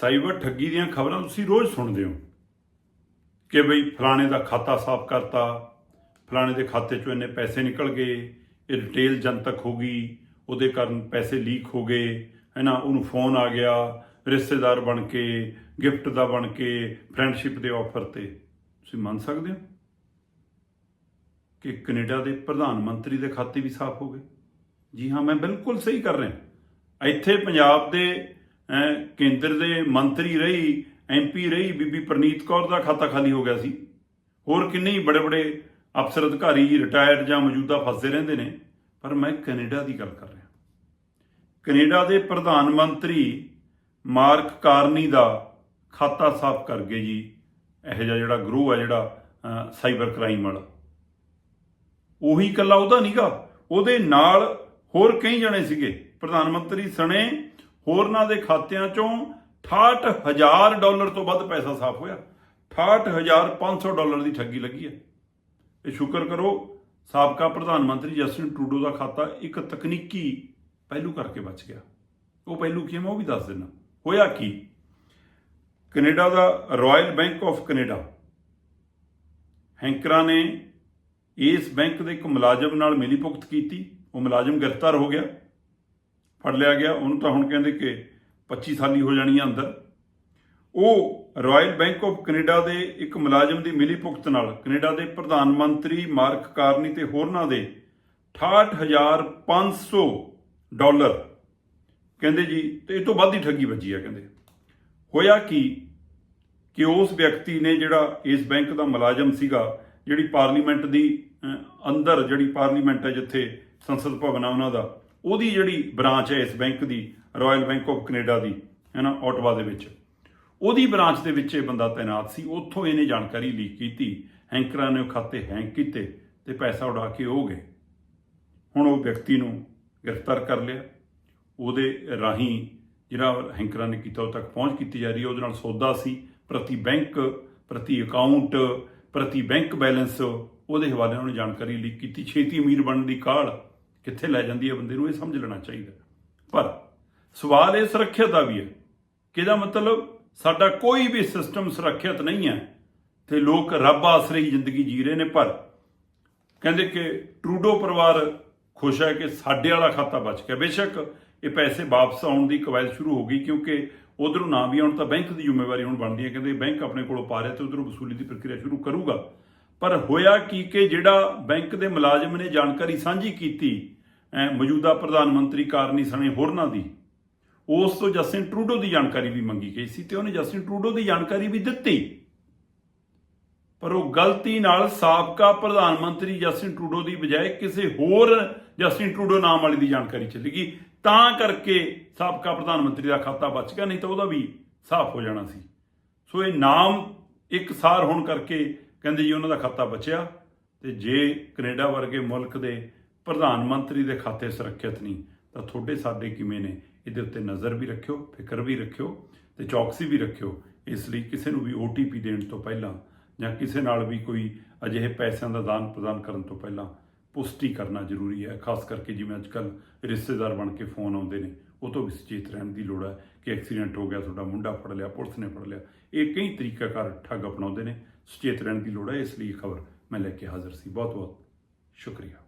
Cyber ਠੱਗੀ ਦੀਆਂ ਖਬਰਾਂ ਤੁਸੀਂ ਰੋਜ਼ ਸੁਣਦੇ ਹੋ ਕਿ ਬਈ ਫਲਾਣੇ ਦਾ ਖਾਤਾ ਸਾਫ਼ ਕਰਤਾ, ਫਲਾਣੇ ਦੇ ਖਾਤੇ ਚੋਂ ਇੰਨੇ ਪੈਸੇ ਨਿਕਲ ਗਏ, ਇਹ ਡਿਟੇਲ ਜਨਤਕ ਹੋ ਗਈ, ਉਹਦੇ ਕਾਰਨ ਪੈਸੇ ਲੀਕ ਹੋ ਗਏ, ਹੈਨਾ, ਉਹਨੂੰ ਫੋਨ ਆ ਗਿਆ, ਰਿਸ਼ਤੇਦਾਰ ਬਣ ਕੇ ਗਿਫਟ ਦਾ ਬਣ ਕੇ ਫਰੈਂਡਸ਼ਿਪ ਦੇ ਆਫਰ ਤੇ। ਤੁਸੀਂ ਮੰਨ ਸਕਦੇ ਹੋ ਕਿ ਕੈਨੇਡਾ ਦੇ ਪ੍ਰਧਾਨ ਮੰਤਰੀ ਦੇ ਖਾਤੇ ਵੀ ਸਾਫ਼ ਹੋ ਗਏ? ਜੀ ਹਾਂ, ਮੈਂ ਬਿਲਕੁਲ ਸਹੀ ਕਰ ਰਿਹਾ। ਇੱਥੇ ਪੰਜਾਬ ਦੇ ਕੇਂਦਰ ਦੇ ਮੰਤਰੀ ਰਹੀ ਐਮਪੀ ਰਹੀ, ਬੀਬੀ ਪ੍ਰਨੀਤ ਕੌਰ ਦਾ ਖਾਤਾ ਖਾਲੀ ਹੋ ਗਿਆ ਸੀ। ਹੋਰ ਕਿੰਨੇ ਹੀ ਬੜੇ ਬੜੇ ਅਫਸਰ, ਅਧਿਕਾਰੀ ਰਿਟਾਇਰਡ ਜਾਂ ਮੌਜੂਦਾ ਫਸਦੇ ਰਹਿੰਦੇ ਨੇ, ਪਰ ਮੈਂ ਕੈਨੇਡਾ ਦੀ ਗੱਲ ਕਰ ਰਿਹਾ। ਕੈਨੇਡਾ ਦੇ ਪ੍ਰਧਾਨ ਮੰਤਰੀ ਮਾਰਕ ਕਾਰਨੀ ਦਾ ਖਾਤਾ ਸਾਫ਼ ਕਰ ਗਏ ਜੀ। ਇਹ ਜਿਹਾ ਜਿਹੜਾ ਗਰੋਹ ਹੈ ਜਿਹੜਾ ਸਾਈਬਰ ਕ੍ਰਾਈਮ ਵਾਲਾ। ਉਹੀ ਇਕੱਲਾ ਉਹਦਾ ਨਹੀਂਗਾ ਉਹਦੇ ਨਾਲ ਹੋਰ ਕਈ ਜਣੇ ਸੀਗੇ। ਪ੍ਰਧਾਨ ਮੰਤਰੀ ਸਣੇ ਹੋਰਨਾਂ ਦੇ ਖਾਤਿਆਂ ਚੋਂ 68000 ਡਾਲਰ ਤੋਂ ਵੱਧ ਪੈਸਾ ਸਾਫ਼ ਹੋਇਆ। 68500 ਡਾਲਰ ਦੀ ਠੱਗੀ ਲੱਗੀ ਹੈ। ਇਹ ਸ਼ੁਕਰ ਕਰੋ, ਸਾਬਕਾ ਪ੍ਰਧਾਨ ਮੰਤਰੀ ਜਸਟਿਨ ਟਰੂਡੋ ਦਾ ਖਾਤਾ ਇੱਕ ਤਕਨੀਕੀ ਪਹਿਲੂ ਕਰਕੇ ਬਚ ਗਿਆ। ਉਹ ਪਹਿਲੂ ਕੀ ਮੈਂ ਉਹ ਵੀ ਦੱਸ ਦਿੰਦਾ। ਹੋਇਆ ਕੀ? ਕੈਨੇਡਾ ਦਾ ਰਾਇਲ ਬੈਂਕ ਆਫ ਕੈਨੇਡਾ ਹੈਂਕਰਾਂ ਨੇ ਇਸ ਬੈਂਕ ਦੇ ਇੱਕ ਮੁਲਾਜ਼ਮ ਨਾਲ ਮਿਲੀ ਭੁਗਤ ਕੀਤੀ। ਉਹ ਮੁਲਾਜ਼ਮ ਗ੍ਰਿਫਤਾਰ ਹੋ ਗਿਆ। ਫੜ ਲਿਆ ਗਿਆ। ਉਹਨੂੰ ਤਾਂ ਹੁਣ ਕਹਿੰਦੇ ਕਿ 25 ਸਾਲੀ ਹੋ ਜਾਣੀ ਆ ਅੰਦਰ। ਉਹ ਰਾਇਲ ਬੈਂਕ ਆਫ ਕੈਨੇਡਾ ਦੇ ਇੱਕ ਮੁਲਾਜ਼ਮ ਦੀ ਮਿਲੀ ਭੁਗਤ ਨਾਲ ਕੈਨੇਡਾ ਦੇ ਪ੍ਰਧਾਨ ਮੰਤਰੀ ਮਾਰਕ ਕਾਰਨੀ ਤੇ ਹੋਰਨਾਂ ਦੇ 68500 ਡਾਲਰ। ਕਹਿੰਦੇ ਜੀ, ਤੇ ਇਹ ਤੋਂ ਵੱਧ ਹੀ ਠੱਗੀ ਵੱਜੀ ਆ ਕਹਿੰਦੇ। ਹੋਇਆ ਕੀ ਕਿ ਉਸ ਵਿਅਕਤੀ ਨੇ ਜਿਹੜਾ ਇਸ ਬੈਂਕ ਦਾ ਮੁਲਾਜ਼ਮ ਸੀਗਾ, ਜਿਹੜੀ ਪਾਰਲੀਮੈਂਟ ਦੀ ਅੰਦਰ ਜਿਹੜੀ ਪਾਰਲੀਮੈਂਟ ਹੈ ਜਿੱਥੇ ਸੰਸਦ ਭਵਨ ਆ ਉਹਨਾਂ ਦਾ ਉਹਦੀ ਜਿਹੜੀ ਬ੍ਰਾਂਚ ਹੈ ਇਸ ਬੈਂਕ ਦੀ ਰਾਇਲ ਬੈਂਕ ਆਫ ਕੈਨੇਡਾ ਦੀ, ਹੈ ਨਾ, ਓਟਵਾ ਦੇ ਵਿੱਚ। ਉਹਦੀ ਬ੍ਰਾਂਚ ਦੇ ਵਿੱਚ ਇਹ ਬੰਦਾ ਤਾਇਨਾਤ ਸੀ, ਉੱਥੋਂ ਇਹਨੇ ਜਾਣਕਾਰੀ ਲੀਕ ਕੀਤੀ, ਹੈਂਕਰਾਂ ਨੇ ਉਹ ਖਾਤੇ ਹੈਂਕ ਕੀਤੇ ਤੇ ਪੈਸਾ ਉਡਾ ਕੇ ਹੋ ਗਏ। ਹੁਣ ਉਹ ਵਿਅਕਤੀ ਨੂੰ ਗ੍ਰਿਫਤਾਰ ਕਰ ਲਿਆ। ਉਹਦੇ ਰਾਹੀਂ ਜਿਹੜਾ ਹੈਂਕਰਾਂ ਨੇ ਕੀਤਾ, ਉਹ ਤੱਕ ਪਹੁੰਚ ਕੀਤੀ ਜਾ ਰਹੀ ਹੈ। ਉਹਦੇ ਨਾਲ ਸੌਦਾ ਸੀ, ਪ੍ਰਤੀ ਬੈਂਕ, ਪ੍ਰਤੀ ਅਕਾਊਂਟ, ਪ੍ਰਤੀ ਬੈਂਕ ਬੈਲੈਂਸ, ਉਹਦੇ ਹਵਾਲੇ ਨਾਲ ਉਹਨੇ ਜਾਣਕਾਰੀ ਲੀਕ ਕੀਤੀ। ਛੇਤੀ ਅਮੀਰ ਬਣਨ ਦੀ ਕਾਹਲ ਕਿੱਥੇ ਲੈ ਜਾਂਦੀ ਹੈ ਬੰਦੇ ਨੂੰ, ਇਹ ਸਮਝ ਲੈਣਾ ਚਾਹੀਦਾ। ਪਰ ਸਵਾਲ ਇਹ ਸੁਰੱਖਿਅਤ ਦਾ ਵੀ ਹੈ ਕਿਹਦਾ ਮਤਲਬ ਸਾਡਾ ਕੋਈ ਵੀ ਸਿਸਟਮ ਸੁਰੱਖਿਅਤ ਨਹੀਂ ਹੈ ਤੇ ਲੋਕ ਰੱਬ ਆਸਰੇ ਹੀ ਜ਼ਿੰਦਗੀ ਜੀ ਰਹੇ ਨੇ, ਪਰ ਕਹਿੰਦੇ ਕਿ ਟਰੂਡੋ ਪਰਿਵਾਰ ਖੁਸ਼ ਹੈ ਕਿ ਸਾਡੇ ਵਾਲਾ ਖਾਤਾ ਬਚ ਗਿਆ। ਬੇਸ਼ੱਕ ਇਹ ਪੈਸੇ ਵਾਪਸ ਆਉਣ ਦੀ ਕਵਾਇਦ ਸ਼ੁਰੂ ਹੋ ਗਈ, ਕਿਉਂਕਿ ਉਧਰੋਂ ਨਾ ਵੀ ਆਉਣ ਤਾਂ ਬੈਂਕ ਦੀ ਜ਼ਿੰਮੇਵਾਰੀ ਹੁਣ ਬਣਦੀ ਹੈ। ਕਹਿੰਦੇ ਬੈਂਕ ਆਪਣੇ ਕੋਲੋਂ ਪਾ ਰਿਹਾ ਤੇ ਉਧਰੋਂ ਵਸੂਲੀ ਦੀ ਪ੍ਰਕਿਰਿਆ ਸ਼ੁਰੂ ਕਰੂਗਾ। ਪਰ ਹੋਇਆ ਕੀ ਕਿ ਜਿਹੜਾ ਬੈਂਕ ਦੇ ਮੁਲਾਜ਼ਮ ਨੇ ਜਾਣਕਾਰੀ ਸਾਂਝੀ ਕੀਤੀ ਮੌਜੂਦਾ ਪ੍ਰਧਾਨ ਮੰਤਰੀ ਕਾਰਨੀ ਸਣੇ ਹੋਰਨਾਂ ਦੀ। ਉਸ ਤੋਂ ਜਸਟਿਨ ਟਰੂਡੋ ਦੀ ਜਾਣਕਾਰੀ ਵੀ ਮੰਗੀ ਗਈ ਸੀ ਤੇ ਉਹਨੇ ਜਸਟਿਨ ਟਰੂਡੋ ਦੀ ਜਾਣਕਾਰੀ ਵੀ ਦਿੱਤੀ। ਪਰ ਉਹ ਗਲਤੀ ਨਾਲ ਸਾਬਕਾ ਪ੍ਰਧਾਨ ਮੰਤਰੀ ਜਸਟਿਨ ਟਰੂਡੋ ਦੀ ਬਜਾਏ ਕਿਸੇ ਹੋਰ ਜਸਟਿਨ ਟਰੂਡੋ ਨਾਮ ਵਾਲੇ ਦੀ ਜਾਣਕਾਰੀ ਚਲੀ ਗਈ। ਤਾਂ ਕਰਕੇ ਸਾਬਕਾ ਪ੍ਰਧਾਨ ਮੰਤਰੀ ਦਾ ਖਾਤਾ ਬਚ ਗਿਆ, ਨਹੀਂ ਤਾਂ ਉਹਦਾ ਵੀ ਸਾਫ਼ ਹੋ ਜਾਣਾ ਸੀ। ਸੋ ਇਹ ਨਾਮ ਇੱਕ ਸਾਰ ਹੋਣ ਕਰਕੇ ਕਹਿੰਦੇ ਜੀ ਉਹਨਾਂ ਦਾ ਖਾਤਾ ਬਚਿਆ ਤੇ ਜੇ ਕੈਨੇਡਾ ਵਰਗੇ ਮੁਲਕ ਦੇ ਪ੍ਰਧਾਨ ਮੰਤਰੀ ਦੇ ਖਾਤੇ ਸੁਰੱਖਿਅਤ ਨਹੀਂ, ਤਾਂ ਤੁਹਾਡੇ ਸਾਡੇ ਕਿਵੇਂ ਨੇ? ਇਹਦੇ ਉੱਤੇ ਨਜ਼ਰ ਵੀ ਰੱਖਿਓ, ਫਿਕਰ ਵੀ ਰੱਖਿਓ ਤੇ ਚੌਕਸੀ ਵੀ ਰੱਖਿਓ। ਇਸ ਲਈ ਕਿਸੇ ਨੂੰ ਵੀ OTP ਦੇਣ ਤੋਂ ਪਹਿਲਾਂ ਜਾਂ ਕਿਸੇ ਨਾਲ ਵੀ ਕੋਈ ਅਜਿਹੇ ਪੈਸਿਆਂ ਦਾ ਦਾਨ ਪ੍ਰਦਾਨ ਕਰਨ ਤੋਂ ਪਹਿਲਾਂ ਪੁਸ਼ਟੀ ਕਰਨਾ ਜ਼ਰੂਰੀ ਹੈ। ਖਾਸ ਕਰਕੇ ਜਿਵੇਂ ਅੱਜ ਕੱਲ੍ਹ ਰਿਸ਼ਤੇਦਾਰ ਬਣ ਕੇ ਫੋਨ ਆਉਂਦੇ ਨੇ, ਉਹ ਤੋਂ ਵੀ ਸੁਚੇਤ ਰਹਿਣ ਦੀ ਲੋੜ ਹੈ ਕਿ ਐਕਸੀਡੈਂਟ ਹੋ ਗਿਆ, ਤੁਹਾਡਾ ਮੁੰਡਾ ਫੜ ਲਿਆ, ਪੁਲਿਸ ਨੇ ਫੜ ਲਿਆ। ਇਹ ਕਈ ਤਰੀਕਾਕਾਰ ਠੱਗ ਅਪਣਾਉਂਦੇ ਨੇ, ਸੁਚੇਤ ਰਹਿਣ ਦੀ ਲੋੜ ਹੈ, ਇਸ ਲਈ ਖਬਰ ਮੈਂ ਲੈ ਕੇ ਹਾਜ਼ਰ ਸੀ। ਬਹੁਤ ਬਹੁਤ ਸ਼ੁਕਰੀਆ।